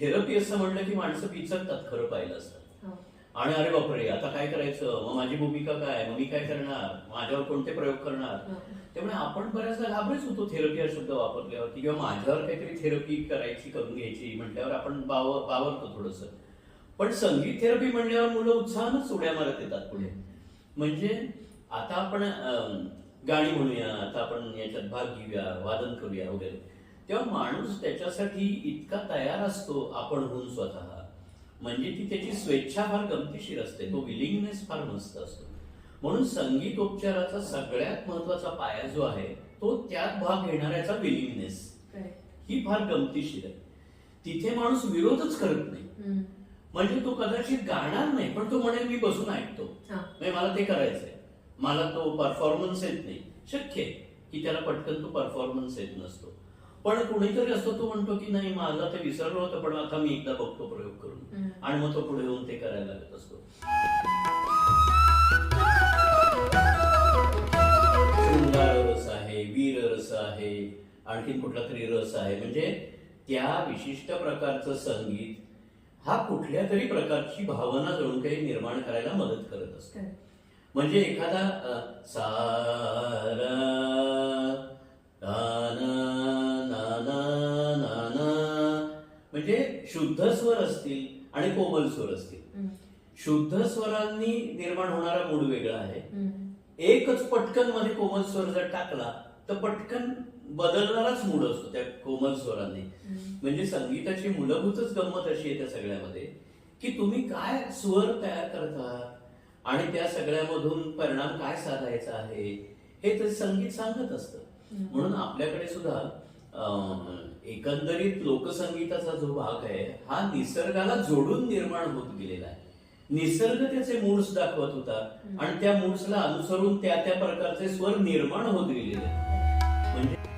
संगीताचं म्हणलं की माणसं पिचकतात खरं पाहिलं असतं. हो. आणि अरे बापरे आता काय करायचं? मग माझी भूमिका काय? मग मी काय करणार? माझ्यावर कोणते प्रयोग करणार? हो. त्यामुळे आपण बऱ्याचदा घाबरेच होतो थेरपी हा शब्द वापरल्यावरती किंवा माझ्यावर काहीतरी थेरपी करायची करून घ्यायची म्हटल्यावर आपण बाव बावरतो थोडस. पण संगीत थेरपी म्हणल्यावर मुलं उत्साहानच उड्या मारत येतात पुढे. म्हणजे आता आपण गाणी म्हणूया आता आपण याच्यात भाग घेऊया वादन करूया वगैरे. तेव्हा माणूस त्याच्यासाठी इतका तयार असतो आपणहून स्वतः. म्हणजे ती त्याची स्वेच्छा फार गमतीशीर असते. तो विलिंगनेस फार मस्त असतो. म्हणून संगीतोपचाराचा सगळ्यात महत्त्वाचा पाया जो आहे तो त्यात भाग घेणाऱ्याचा विलिंगनेस. ही फार गमतीशीर आहे. तिथे माणूस विरोधच करत नाही. म्हणजे तो कदाचित गाणार नाही पण तो म्हणेल मी बसून ऐकतो. म्हणजे मला ते करायचंय. मला तो परफॉर्मन्स येत नाही. शक्य आहे की त्याला पटकन तो परफॉर्मन्स येत नसतो. पण कुणीतरी असतो तो म्हणतो की नाही माझा ते विसरलो होतं पण आता मी एकदा बघतो प्रयोग करून. आणि मग तो पुढे येऊन ते करायला लागत असतो शृंगार रस आहे वीर रस आहे आणखीन कुठला तरी रस आहे म्हणजे त्या विशिष्ट प्रकारचं संगीत हा कुठल्या तरी प्रकारची भावना जणू काही निर्माण करायला मदत करत असतो. म्हणजे एखादा सारा म्हणजे शुद्ध स्वर असतील आणि कोमल स्वर असतील. शुद्ध स्वरांनी निर्माण होणारा मूड वेगळा आहे. एकच पटकनमध्ये कोमल स्वर जर टाकला तर पटकन बदलणाराच मूड असतो त्या कोमल स्वरांनी. म्हणजे संगीताची मूलभूतच गंमत अशी आहे त्या सगळ्यामध्ये की तुम्ही काय स्वर तयार करता आणि त्या सगळ्यामधून परिणाम काय साधायचा आहे हे तर संगीत सांगत असतं. म्हणून आपल्याकडे सुद्धा एकंदरीत लोकसंगीताचा जो भाग आहे हा निसर्गाला जोडून निर्माण होत गेलेला आहे निसर्ग त्याचे मूड्स दाखवत होता आणि त्या मूड्सला अनुसरून त्या त्या प्रकारचे स्वर निर्माण होत गेलेले आहेत.